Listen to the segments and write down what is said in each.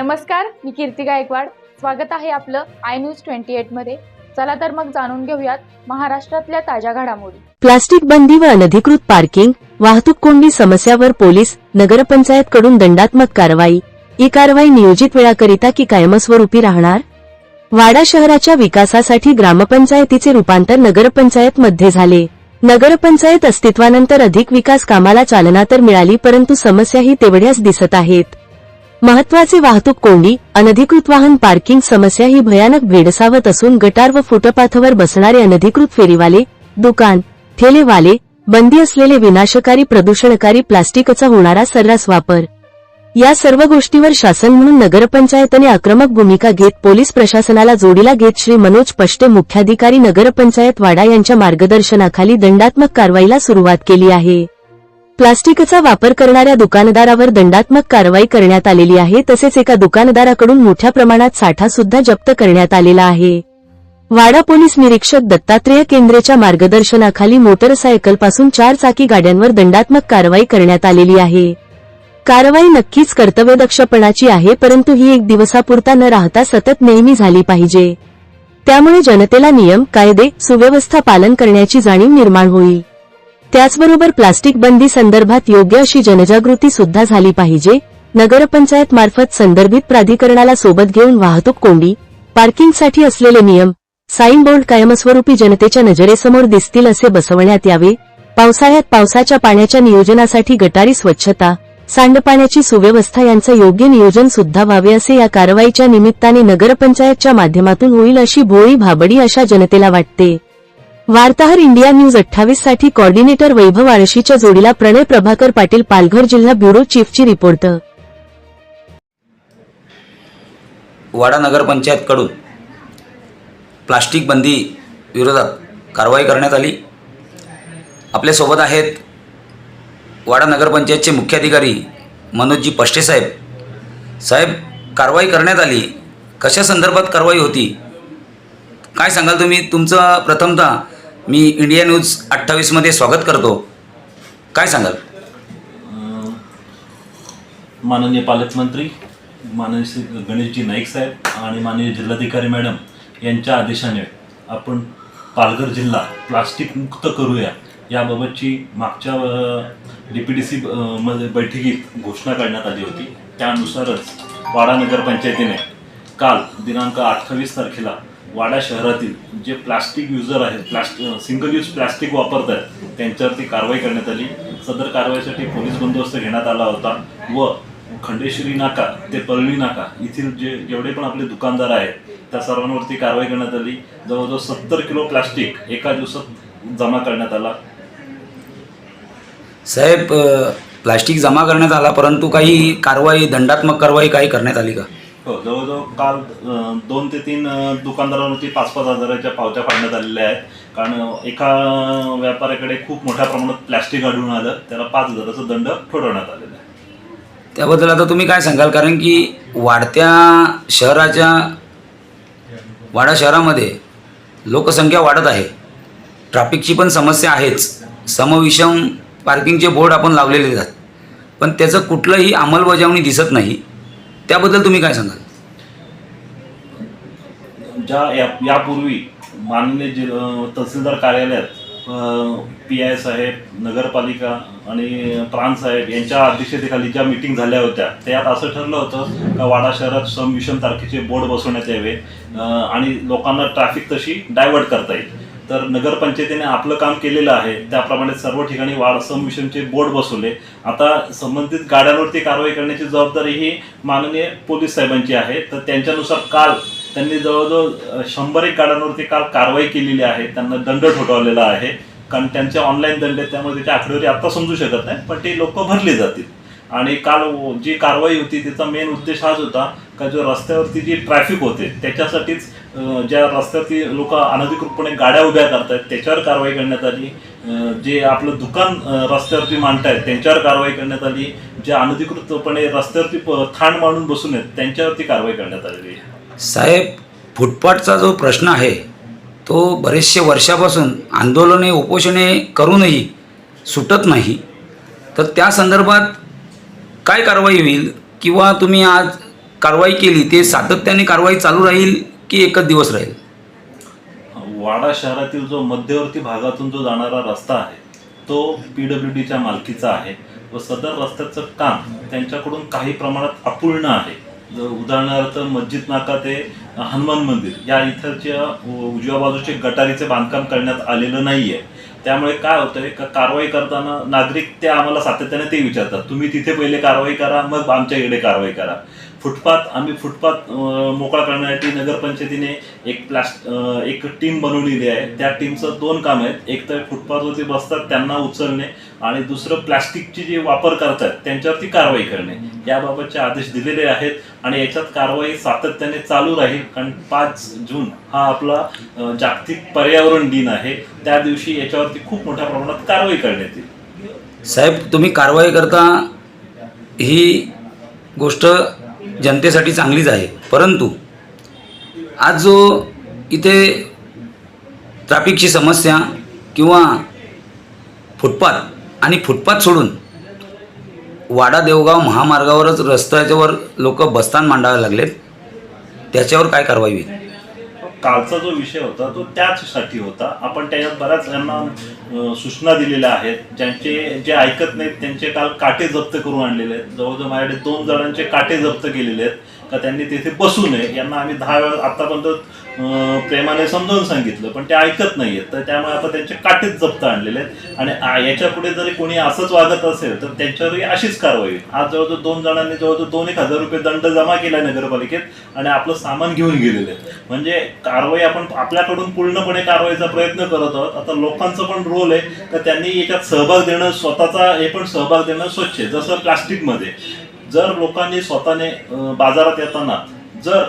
नमस्कार मी कीर्ती गायकवाड. स्वागत आहे आपलं आय न्यूज ट्वेंटी एटमध्ये. चला तर मग जाणून घेऊयात महाराष्ट्रातल्या ताज्या घडामोडी. प्लास्टिक बंदी व अनधिकृत पार्किंग वाहतूक कोंडी समस्यावर पोलीस नगरपंचायत कडून दंडात्मक कारवाई. ही कारवाई नियोजित वेळाकरिता की कायमस्वरूपी राहणार? वाडा शहराच्या विकासासाठी ग्रामपंचायतीचे रूपांतर नगरपंचायत मध्ये झाले. नगरपंचायत अस्तित्वानंतर अधिक विकास कामाला चालना तर मिळाली परंतु समस्याही तेवढ्याच दिसत आहेत. महत्त्वाचे वाहतूक कोंडी अनधिकृत वाहन पार्किंग समस्या ही भयानक भेडसावत असून गटार व फुटपाथवर बसणारे अनधिकृत फेरीवाले दुकान ठेलेवाले बंदी असलेले विनाशकारी प्रदूषणकारी प्लास्टिकचा होणारा सर्रास वापर. या सर्व गोष्टीवर शासन म्हणून नगरपंचायतने आक्रमक भूमिका घेत पोलीस प्रशासनाला जोडीला घेत श्री मनोज पष्टे मुख्याधिकारी नगरपंचायत वाडा यांच्या मार्गदर्शनाखाली दंडात्मक कारवाईला सुरुवात केली आहे. प्लास्टिकचा वापर करणाऱ्या दुकानदारावर दंडात्मक कारवाई करण्यात आलेली आहे तसेच एका दुकानदाराकडून मोठ्या प्रमाणात साठा सुद्धा जप्त करण्यात आलेला आहे. वाडा पोलीस निरीक्षक दत्तात्रेय केंद्रेच्या मार्गदर्शनाखाली मोटरसायकलपासून चार चाकी गाड्यांवर दंडात्मक कारवाई करण्यात आलेली आहे. कारवाई नक्कीच कर्तव्यदक्षपणाची आहे परंतु ही एक दिवसापुरता न राहता सतत नेहमी झाली पाहिजे. त्यामुळे जनतेला नियम कायदे सुव्यवस्था पालन करण्याची जाणीव निर्माण होईल. त्याचबरोबर प्लास्टिक बंदी संदर्भात योग्य अशी जनजागृती सुद्धा झाली पाहिजे. नगरपंचायत मार्फत संदर्भित प्राधिकरणाला सोबत घेऊन वाहतूक कोंडी पार्किंगसाठी असलेले नियम साईन बोर्ड कायमस्वरूपी जनतेच्या नजरेसमोर दिसतील असे बसवण्यात यावे. पावसाळ्यात पावसाच्या पाण्याच्या नियोजनासाठी गटारी स्वच्छता सांडपाण्याची सुव्यवस्था यांचं योग्य नियोजन सुद्धा व्हावे असे या कारवाईच्या निमित्ताने नगरपंचायतच्या माध्यमातून होईल अशी भोळी भाबडी अशा जनतेला वाटते. वार्ताहर इंडिया न्यूज अठ्ठावीससाठी कॉर्डिनेटर वैभव आळशीच्या जोडीला प्रणय प्रभाकर पाटील पालघर जिल्हा ब्युरो चीफची रिपोर्ट. वाडा नगरपंचायतकडून प्लास्टिक बंदी विरोधात कारवाई करण्यात आली. आपल्यासोबत आहेत वाडा नगरपंचायतचे मुख्याधिकारी मनोजजी पष्टे साहेब. साहेब कारवाई करण्यात आली. कशा संदर्भात कारवाई होती? काय सांगाल तुम्ही? तुमचं प्रथमतः मी इंडिया न्यूज अठ्ठावीसमध्ये स्वागत करतो. काय सांगाल? माननीय पालकमंत्री माननीय श्री गणेशजी नाईक साहेब आणि माननीय जिल्हाधिकारी मॅडम यांच्या आदेशाने आपण पालघर जिल्हा प्लास्टिक मुक्त करूया. याबाबतची मागच्या डी पी डी सी मध्ये बैठकीत घोषणा करण्यात आली होती. त्यानुसारच वाडा नगरपंचायतीने काल दिनांक अठ्ठावीस तारखेला वाडा शहरातील जे प्लास्टिक युजर आहेत प्लास्टिक सिंगल यूज प्लास्टिक वापरत आहेत त्यांच्यावरती कारवाई करण्यात आली. सदर कारवाईसाठी पोलीस बंदोबस्त घेण्यात आला होता. व खंडेश्वरी नाका ते परळी नाका येथील जे जेवढे पण आपले दुकानदार आहेत त्या सर्वांवरती कारवाई करण्यात आली. जवळजवळ सत्तर किलो प्लास्टिक एका दिवसात जमा करण्यात आला. साहेब प्लास्टिक जमा करण्यात आला परंतु काही कारवाई दंडात्मक कारवाई काही करण्यात आली का? हो जवळजवळ काल अं, दोन ते तीन अं, दुकानदारांवरती पाच पाच हजाराच्या पावत्या पाडण्यात आलेल्या आहेत. कारण एका व्यापाऱ्याकडे खूप मोठ्या प्रमाणात प्लॅस्टिक आढळून आलं. त्याला पाच हजाराचा दंड ठोठवण्यात आलेला आहे. त्याबद्दल आता तुम्ही काय सांगाल? कारण की वाढत्या शहराच्या वाडा शहरामध्ये लोकसंख्या वाढत आहे. ट्रॅफिकची पण समस्या आहेच. समविषम पार्किंगचे बोर्ड आपण लावलेले आहेत. पण त्याचं कुठलंही अंमलबजावणी दिसत नाही. त्याबद्दल तुम्ही काय सांगाल? ज्या या यापूर्वी माननीय जि तहसीलदार कार्यालयात पी आय साहेब नगरपालिका आणि प्राण साहेब यांच्या अध्यक्षतेखाली ज्या मिटिंग झाल्या होत्या त्यात असं ठरलं होतं का वाडा शहरात सम विषम तारखेचे बोर्ड बसवण्यात यावे आणि लोकांना ट्रॅफिक तशी डायव्हर्ट करता येईल. तर नगरपंचायतीने आपलं काम केलेलं आहे त्याप्रमाणे सर्व ठिकाणी वाढ सम बोर्ड बसवले आता संबंधित गाड्यांवरती कारवाई करण्याची जबाबदारी ही माननीय पोलीस साहेबांची आहे. तर त्यांच्यानुसार काल त्यांनी जवळजवळ शंभर एक गाड्यांवरती काल कारवाई केलेली आहे. त्यांना दंड ठोठावलेला आहे. कारण त्यांचे ऑनलाईन दंड आहेत त्यामुळे त्याची आकडेवारी आता समजू शकत नाही पण ते लोक भरली जातील. आणि काल जी कारवाई होती त्याचा मेन उद्देश हाच होता का जो रस्त्यावरती जी ट्रॅफिक होते त्याच्यासाठीच ज्या रस्त्यावरती लोक अनधिकृतपणे गाड्या उभ्या करतायत त्याच्यावर कारवाई करण्यात आली. जे आपलं दुकान रस्त्यावरती मांडतायत त्यांच्यावर कारवाई करण्यात आली. जे अनधिकृतपणे रस्त्यावरती प- थांड मांडून बसून आहेत त्यांच्यावरती कारवाई करण्यात आलेली आहे. साहेब फुटपाथचा जो प्रश्न आहे तो बरेचशे वर्षापासून आंदोलने उपोषणे करूनही सुटत नाही. तर त्या संदर्भात काय कारवाई होईल? किंवा तुम्ही आज कारवाई केली ते सातत्याने कारवाई चालू राहील की एकच दिवस राहील? वाडा शहरातील जो मध्यवर्ती भागातून जो जाणारा रस्ता आहे तो पी डब्ल्यू डीच्या मालकीचा आहे. व सदर रस्त्याचं काम त्यांच्याकडून काही प्रमाणात अपूर्ण आहे. उदाहरणार्थ मस्जिद नाका ते हनुमान मंदिर या इथरच्या उजव्या बाजूचे गटारीचे बांधकाम करण्यात आलेलं नाही आहे त्यामुळे काय होतंय का कारवाई करताना नागरिक ते आम्हाला सातत्याने ते विचारतात. तुम्ही तिथे पहिले कारवाई करा मग आमच्या इकडे कारवाई करा. फुटपाथ आम्ही फुटपाथ मोकळा करण्यासाठी नगरपंचायतीने एक प्लास्ट एक टीम बनवलेली आहे. त्या टीमचं दोन काम आहेत. एक तर फुटपाथवरती बसतात त्यांना उचलणे आणि दुसरं प्लास्टिकची जी वापर करतात त्यांच्यावरती कारवाई करणे. याबाबतचे आदेश दिलेले आहेत आणि याच्यात कारवाई सातत्याने चालू राहील. कारण पाच जून हा आपला जागतिक पर्यावरण दिन आहे. त्या दिवशी याच्यावरती खूप मोठ्या प्रमाणात कारवाई करण्यात येईल. साहेब तुम्ही कारवाई करता ही गोष्ट जनतेसाठी चांगलीच आहे. परंतु आज जो इथे ट्रॅफिकची समस्या किंवा फुटपाथ आणि फुटपाथ सोडून वाडा देवगाव महामार्गावरच रस्त्याच्यावर लोक बस्तान मांडावे लागलेत. त्याच्यावर काय कारवाई होईल? कालचा जो विषय होता तो त्याचसाठी होता. आपण त्याच्यात बऱ्याच यांना सूचना दिलेल्या आहेत. ज्यांचे जे ऐकत नाहीत त्यांचे काल काटे जप्त करून आणलेले आहेत. जवळजवळ माझ्याकडे दोन जणांचे काटे जप्त केलेले आहेत. का त्यांनी तिथे बसू नये? यांना आम्ही दहा वेळा आतापर्यंत प्रेमाने समजावून सांगितलं पण ते ऐकत नाहीयेत. तर त्यामुळे आता त्यांचे काटेच जप्त आणलेले आहेत. आणि याच्यापुढे जरी कोणी असंच वागत असेल तर त्यांच्यावरही अशीच कारवाई होईल. आज जवळजवळ दोन जणांनी जवळजवळ दोन एक हजार रुपये दंड जमा केला नगरपालिकेत आणि आपलं सामान घेऊन गेलेले आहेत. म्हणजे कारवाई आपण आपल्याकडून पूर्णपणे कारवाईचा प्रयत्न करत आहोत. आता लोकांचा पण रोल आहे तर त्यांनी याच्यात सहभाग देणं स्वतःचा हे पण सहभाग देणं स्वच्छ आहे. जसं प्लास्टिकमध्ये. जर लोकांनी स्वतःने बाजारात येताना जर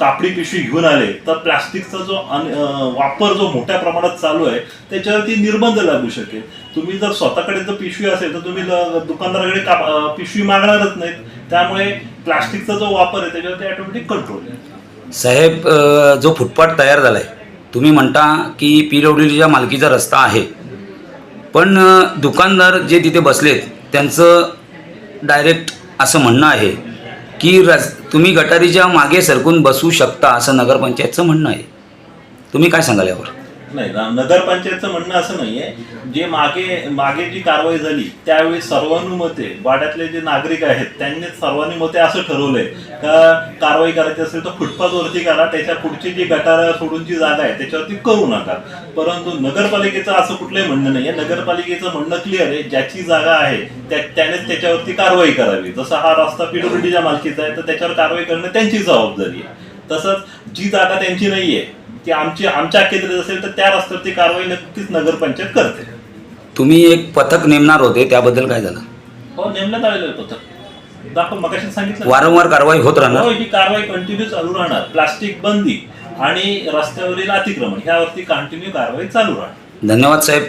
कापडी पिशवी घेऊन आले तर प्लास्टिकचा जो अन- वापर जो मोठ्या प्रमाणात चालू आहे त्याच्यावरती निर्बंध लागू शकेल. तुम्ही जर स्वतःकडे जर पिशवी असेल तर तुम्ही दुकानदाराकडे का पिशवी मागणारच नाहीत. त्यामुळे प्लास्टिकचा जो वापर आहे त्याच्यावरती ऑटोमॅटिक कंट्रोल आहे. साहेब जो फुटपाथ तयार झाला आहे तुम्ही म्हणता की पी डब्ल्यू मालकीचा रस्ता आहे. पण दुकानदार जे तिथे बसलेत त्यांचं डायरेक्ट असं म्हणणं आहे की रस तुम्ही गटारीच्या मागे सरकून बसू शकता असं नगरपंचायतचं म्हणणं आहे. तुम्ही काय सांगाल यावर? नाही. ना- नगरपंचायतचं म्हणणं असं नाहीये. जे मागे मागे जी कारवाई झाली त्यावेळी सर्वानुमते वाड्यातले जे नागरिक आहेत त्यांनी सर्वानुमते असं ठरवलंय. का कारवाई करायची असेल तर फुटपाथवरती करा त्याच्या पुढची जी गटार सोडून जी जागा आहे त्याच्यावरती करू नका. परंतु नगरपालिकेचं असं कुठलंही म्हणणं नाहीये. नगरपालिकेचं म्हणणं क्लिअर आहे. ज्याची जागा आहे त्या त्यानेच त्याच्यावरती कारवाई करावी. जसा हा रस्ता पीडब्ल्यूडीच्या मालकीचा आहे तर त्याच्यावर कारवाई करणं त्यांची जबाबदारी आहे. तसंच जी जागा त्यांची नाहीये ती आमची आमच्या केंद्रात असेल तर त्या रस्त्यावरती कारवाई नक्कीच नगरपंचायत करते. तुम्ही एक पथक नेमणार होते त्याबद्दल काय झालं? हो नेमण्यात आलेलं होतं दाखव मगाशी सांगितलं. वारंवार कारवाई होत राहणार? हो ही कारवाई कंटिन्यू चालू राहणार. प्लास्टिक बंदी आणि रस्त्यावरील अतिक्रमण ह्यावरती कंटिन्यू कारवाई चालू राहणार. धन्यवाद साहेब.